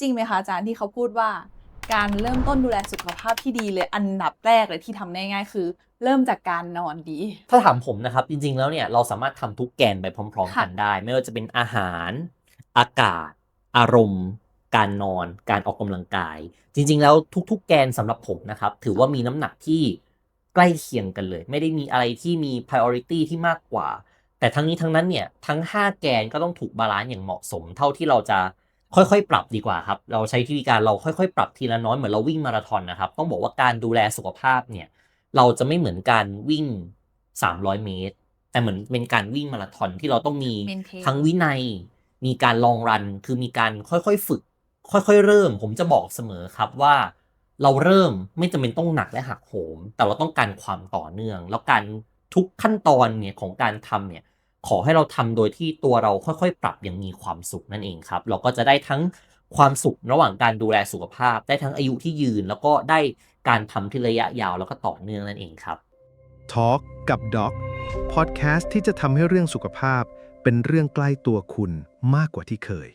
จริงไหมคะอาจารย์ที่เขาพูดว่า การเริ่มต้นดูแลสุขภาพที่ดีเลยอันดับแรกเลยที่ทำได้ง่ายคือ เริ่มจากการนอนดี ถ้าถามผมนะครับ จริงๆแล้วเนี่ยเราสามารถทำทุกแกนไปพร้อมๆค่ะกันได้ ไม่ว่าจะเป็นอาหาร อากาศ อารมณ์ การนอน การออกกำลังกาย จริง ๆ แล้วทุก ๆ แกนสำหรับผมนะครับ ถือว่ามีน้ำหนักที่ใกล้เคียงกันเลย ไม่ได้มีอะไรที่มี priority ที่มากกว่า แต่ทั้งนี้ทั้งนั้นเนี่ยทั้ง 5 แกนก็ต้องถูกบาลานซ์อย่างเหมาะสม เท่าที่เราจะ ค่อยๆ ปรับดีกว่าครับ เราใช้วิธีการเราค่อยๆ ปรับทีละน้อยเหมือนเราวิ่งมาราธอนนะครับ ต้องบอกว่าการดูแลสุขภาพเนี่ย เราจะไม่เหมือนการวิ่ง 300 เมตร แต่เหมือนเป็นการวิ่งมาราธอนที่เราต้องมี Maintain ทั้งวินัย มีการลองรัน คือมีการค่อยๆ ฝึก ค่อยๆ เริ่ม ผมจะบอกเสมอครับว่า เราเริ่มไม่จำเป็นต้องหนักและหักโหม แต่เราต้องการความต่อเนื่อง แล้วการทุกขั้นตอนเนี่ยของการทำเนี่ย ขอให้เราทำโดยที่ตัวเราค่อยๆ ปรับอย่างมีความสุขนั่นเองครับ เราก็จะได้ทั้งความสุขระหว่างการดูแลสุขภาพ ได้ทั้งอายุที่ยืน แล้วก็ได้การทำที่ระยะยาวแล้วก็ต่อเนื่องนั่นเองครับ Talk กับ Doc พอดแคสต์ที่จะทำให้เรื่องสุขภาพ เป็นเรื่องใกล้ตัวคุณมากกว่าที่เคย